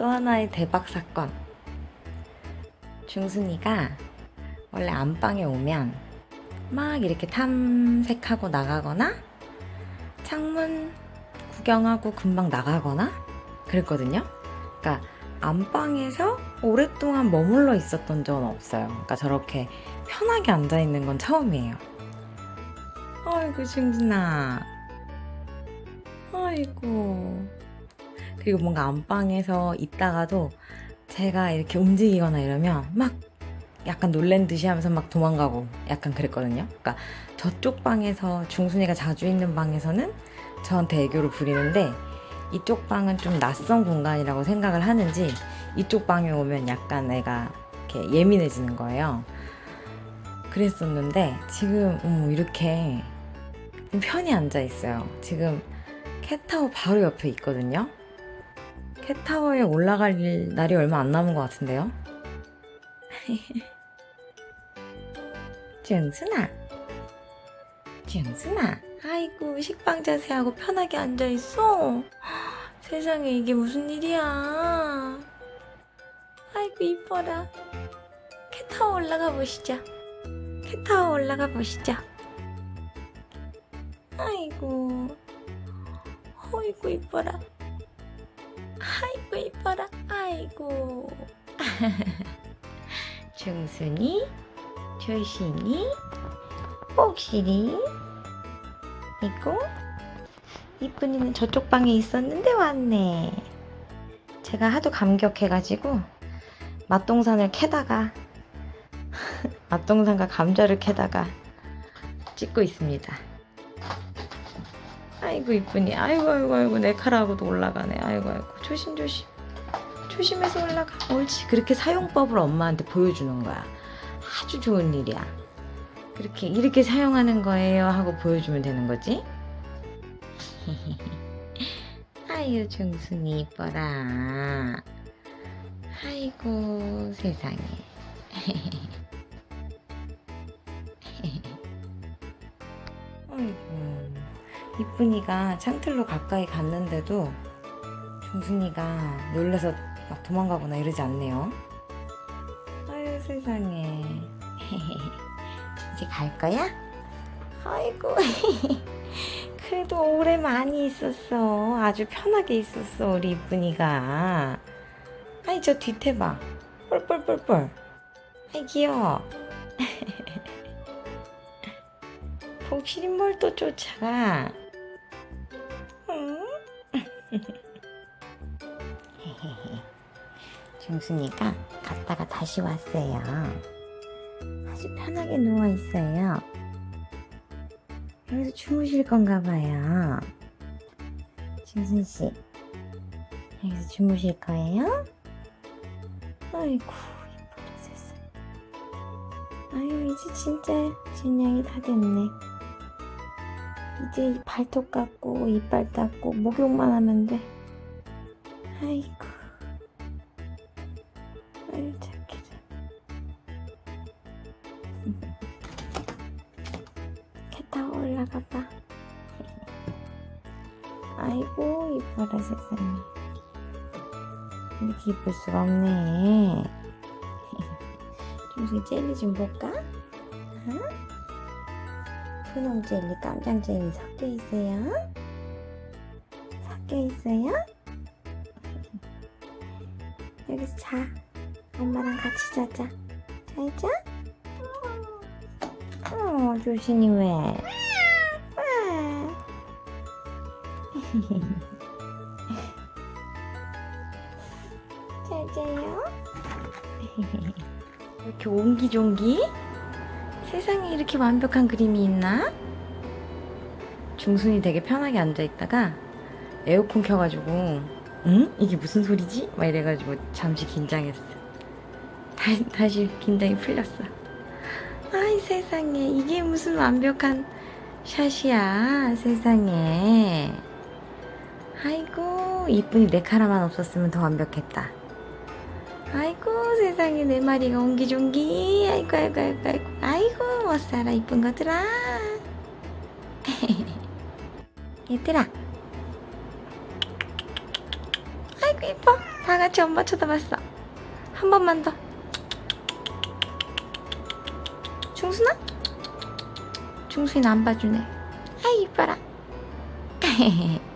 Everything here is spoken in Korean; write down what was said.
또 하나의 대박 사건. 중순이가 원래 안방에 오면 막 이렇게 탐색하고 나가거나 창문 구경하고 금방 나가거나 그랬거든요. 그러니까 안방에서 오랫동안 머물러 있었던 적은 없어요. 그러니까 저렇게 편하게 앉아 있는 건 처음이에요. 아이고 중순아. 아이고. 그리고 뭔가 안방에서 있다가도 제가 이렇게 움직이거나 이러면 막 약간 놀란 듯이 하면서 막 도망가고 약간 그랬거든요. 그러니까 저쪽 방에서 중순이가 자주 있는 방에서는 저한테 애교를 부리는데 이쪽 방은 좀 낯선 공간이라고 생각을 하는지 이쪽 방에 오면 약간 애가 이렇게 예민해지는 거예요. 그랬었는데 지금 어머, 이렇게 편히 앉아 있어요. 지금 캣타워 바로 옆에 있거든요. 캣타워에 올라갈 날이 얼마 안 남은 것 같은데요. 준순아, 준순아, 아이고 식빵 자세하고 편하게 앉아 있어. 세상에 이게 무슨 일이야? 아이고 이뻐라. 캣타워 올라가 보시죠. 캣타워 올라가 보시죠. 아이고, 어이구 이뻐라. 이뻐라. 아이고. 중순이, 조신이, 복실이. 이고 이쁜이는 저쪽 방에 있었는데 왔네. 제가 하도 감격해가지고 맛동산을 캐다가 맛동산과 감자를 캐다가 찍고 있습니다. 아이고 이쁜이. 아이고 아이고 아이고 내 칼하고도 올라가네. 아이고 아이고 조심 조심. 조심해서 올라가. 옳지. 그렇게 사용법을 엄마한테 보여주는 거야. 아주 좋은 일이야. 그렇게 이렇게 사용하는 거예요 하고 보여주면 되는 거지. 아유 중순이 이뻐라. 아이고 세상에. 이쁜이가 창틀로 가까이 갔는데도 중순이가 놀라서 막 도망가거나 이러지 않네요. 아유 세상에. 이제 갈 거야? 아이고. 그래도 오래 많이 있었어. 아주 편하게 있었어, 우리 이쁜이가. 아이, 저 뒤태 봐. 뻘뻘뻘뻘. 아이, 귀여워. 복실이 뭘또 쫓아가? 응? 중순이가 갔다가 다시 왔어요. 아주 편하게 누워 있어요. 여기서 주무실 건가 봐요. 중순 씨, 여기서 주무실 거예요? 아이고 이뻐라 세상. 아유 이제 진짜 진양이 다 됐네. 이제 발톱 깎고 이빨 닦고 목욕만 하면 돼. 아이고. 아유 착해라. 캣타워 올라가 봐. 아이고 이뻐라 세상에. 이렇게 이쁠 수가 없네. 좀 젤리 좀 볼까? 어? 분홍 젤리, 깜장 젤리 섞여 있어요. 섞여 있어요. 여기서 자. 엄마랑 같이 자자. 잘 자? 어, 조신이 왜? 왜? 잘 자요? 이렇게 옹기종기? 세상에 이렇게 완벽한 그림이 있나? 중순이 되게 편하게 앉아있다가 에어컨 켜가지고 응? 이게 무슨 소리지? 막 이래가지고 잠시 긴장했어. 다시, 다시 긴장이 풀렸어. 아이 세상에 이게 무슨 완벽한 샷이야 세상에 아이고 이쁜이 내 카라만 없었으면 더 완벽했다 아이고 세상에 내 마리가 옹기종기. 아이고 아이고 아이고 아이고. 아이고 멋살아 이쁜 것들아. 얘들아. 아이고 이뻐. 다 같이 엄마 쳐다봤어. 한 번만 더. 충순아? 충순이 안 봐주네. 아이 이뻐라